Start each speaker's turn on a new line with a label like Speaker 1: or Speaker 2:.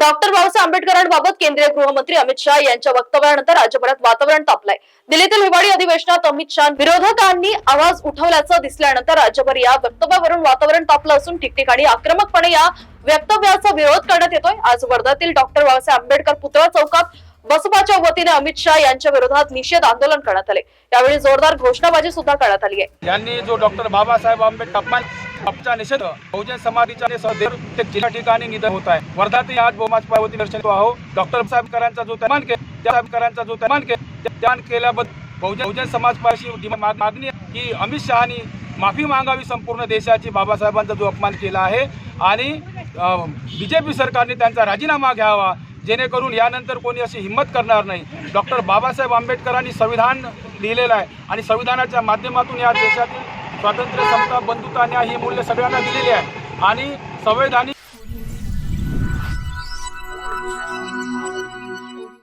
Speaker 1: Doctor Babasaheb आंबेडकरांबाबत केंद्रीय गृहमंत्री अमित शहा यांच्या वक्तव्यानंतर राज्यभरात वातावरण तापलंय. दिल्लीतील हिवाळी अधिवेशनात अमित शहा विरोधकांनी आवाज उठवल्याचं दिसल्यानंतर राज्यभर या वक्तव्यावरून वातावरण तापलं असून ठिकठिकाणी आक्रमकपणे या वक्तव्याचा विरोध करण्यात येतोय. आज वर्ध्यातील डॉक्टर बाबासाहेब आंबेडकर पुतळा चौकात बसपाच्या वतीने अमित शहा यांच्या विरोधात निषेध आंदोलन करण्यात आले. यावेळी जोरदार घोषणाबाजी सुद्धा करण्यात आली आहे.
Speaker 2: यांनी जो डॉक्टर बाबासाहेब आंबेडकर आपचा निषेध बहुजन समाधीच्या सदैव प्रत्येक जिल्हा ठिकाणी निधन होत आहे. वर्धातील आज बोमाज पार्वती दर्शन आहो. डॉक्टर साहेबकरांचा जो त्यामान के त्या साहेबकरांचा जो त्यामान के त्यान केल्याबद्दल बहुजन बहुजन समाज पार्टी मागणी की अमित शहानी माफी मागावी संपूर्ण देशाची बाबासाहेबांचा जो अपमान केला आहे आणि बी जे पी सरकारने त्यांचा राजीनामा घ्यावा जेणेकरून यानंतर कोणी अशी हिंमत करणार नाही. डॉक्टर बाबासाहेब आंबेडकरांनी संविधान लिहिलेलं आहे आणि संविधानाच्या माध्यमातून या देशातील स्वातंत्र्य समता बंधुता न्याय ही मूल्य सगळ्यांना दिलेली आहे. आणि संवैधानिक